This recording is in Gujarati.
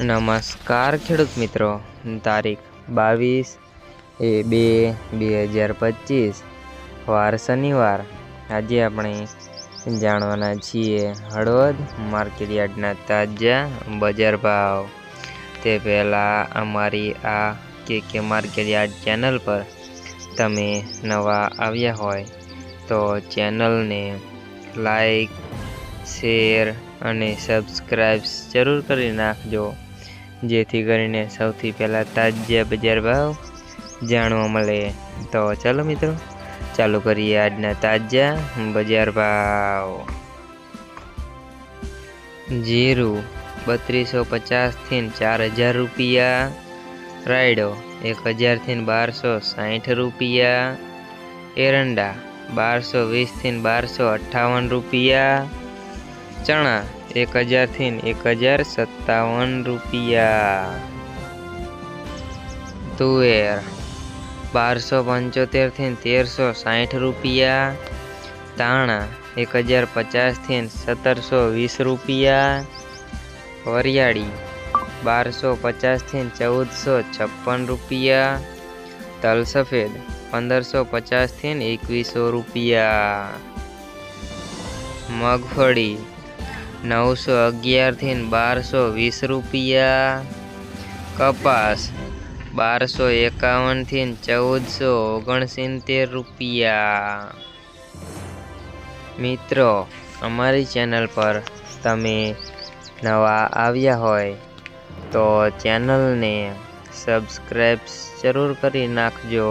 નમસ્કાર ખેડૂત મિત્રો. તારીખ બાવીસ એ બે બે હજાર પચીસ. વાર શનિવાર. આજે આપણે જાણવાના છીએ હળવદ માર્કેટયાર્ડના તાજા બજાર ભાવ. તે પહેલાં અમારી આ કે કે માર્કેટયાર્ડ ચેનલ પર તમે નવા આવ્યા હોય તો ચેનલને લાઈક, શેર અને સબસ્ક્રાઈબ જરૂર કરી નાખજો. જેથી કરીને સૌથી પહેલાં તાજા બજાર ભાવ જાણવા મળે. તો ચાલો મિત્રો, ચાલુ કરીએ આજના તાજા બજાર ભાવ. જીરું બત્રીસો પચાસથી ચાર હજાર રૂપિયા. રાયડો એક હજારથી બારસો સાઠ રૂપિયા. એરંડા બારસો વીસથી બારસો અઠ્ઠાવન રૂપિયા. ચણા એક હજારથી એક હજાર સત્તાવન રૂપિયા. તુવેર બારસો પંચોતેરથી તેરસો સાઠ રૂપિયા. તાણા એક હજાર પચાસથી સત્તરસો વીસ રૂપિયા. વરિયાળી બારસો પચાસથી ચૌદસો છપ્પન રૂપિયા. તલ સફેદ પંદરસો પચાસથી એકવીસો રૂપિયા. મગફળી નવસો અગિયારથી બારસો વીસ રૂપિયા. કપાસ બારસો એકાવનથી ચૌદસો ઓગણસિત્તેર રૂપિયા. મિત્રો, અમારી ચેનલ પર તમે નવા આવ્યા હોય તો ચેનલને સબસ્ક્રાઈબ જરૂર કરી નાખજો.